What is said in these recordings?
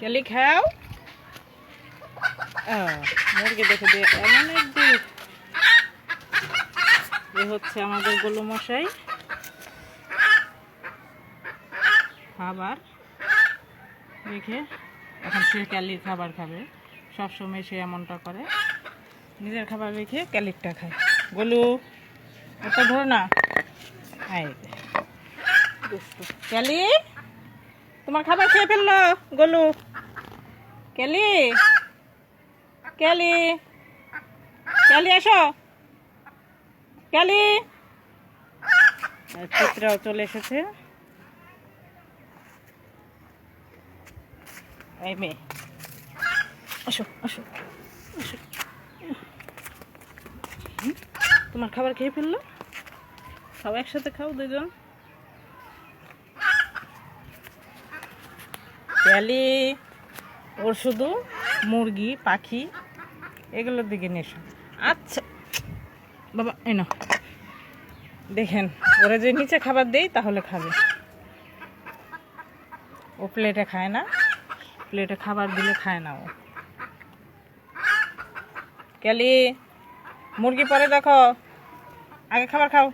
কেলি খাও মুরগি দেখে দিয়ে এমন একদিন এ হচ্ছে আমাদের গোলু মশাই খাবার রেখে এখন সে ক্যালির খাবার খাবে। সবসময় সে এমনটা করে। নিজের খাবার রেখে ক্যালিকটা খায়। গোলু, ওটা ধরো না। ক্যালি, তোমার খাবার খেয়ে ফেলল, গোলু। ক্যালি কেলি? কেলি এসো ক্যালি আর চিত্রাও চলে এসেছে। আসো আসো তোমার খাবার খেয়ে ফেলল? সব একসাথে খাও, দুজন। প্যালি ওর শুধু মুরগি, পাখি, এগুলোর দিকে নেশা আচ্ছা। বাবা, এই না দেখেন, ওরা যে নিচে খাবার দেই, তাহলে খাবে। ও প্লেটে খায় না প্লেটে খাবার দিলে খায় না ও। ক্যালি মুরগি পরে দেখো। আগে খাবার খাও।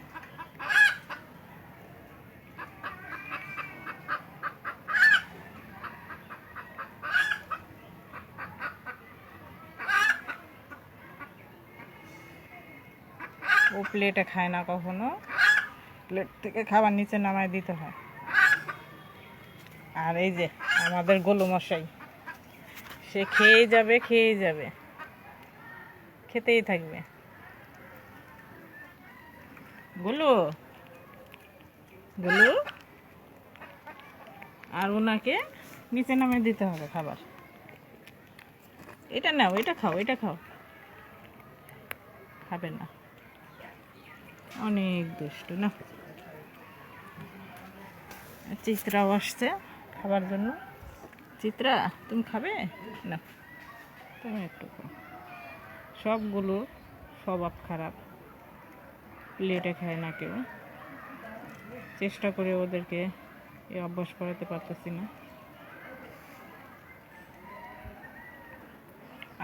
ও প্লেটে খায় না কখনো। প্লেট থেকে খাবার নিচে নামায় দিতে হয়। আর এই যে আমাদের গোলু মশাই সে খেয়েই যাবে খেয়েই যাবে। খেতেই থাকবে। গোলু গোলু। আর ওনাকে নিচে নামিয়ে দিতে হবে খাবার। এটা নাও, এটা খাও এটা খাও। খাবে না। অনেক দুষ্টু, না? চিত্রাও আসছে খাবার জন্য। চিত্রা, তুমি খাবে? না, তুমি একটু সবগুলো স্বভাব খারাপ। প্লেটে খায় না কেউ। চেষ্টা করে ওদেরকে এই অভ্যাস করাতে পারতেছি না।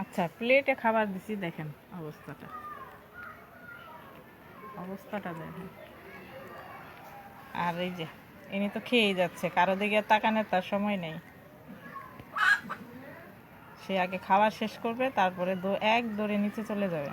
আচ্ছা প্লেটে খাবার দিছি, দেখেন অবস্থাটা। অবস্থাটা দেখেন। আর এই যে, ইনি তো খেয়েই যাচ্ছে, কারও দিকে তাকানোর তার সময় নেই। সে আগে খাওয়া শেষ করবে, তারপরে এক দৌড়ে নিচে চলে যাবে।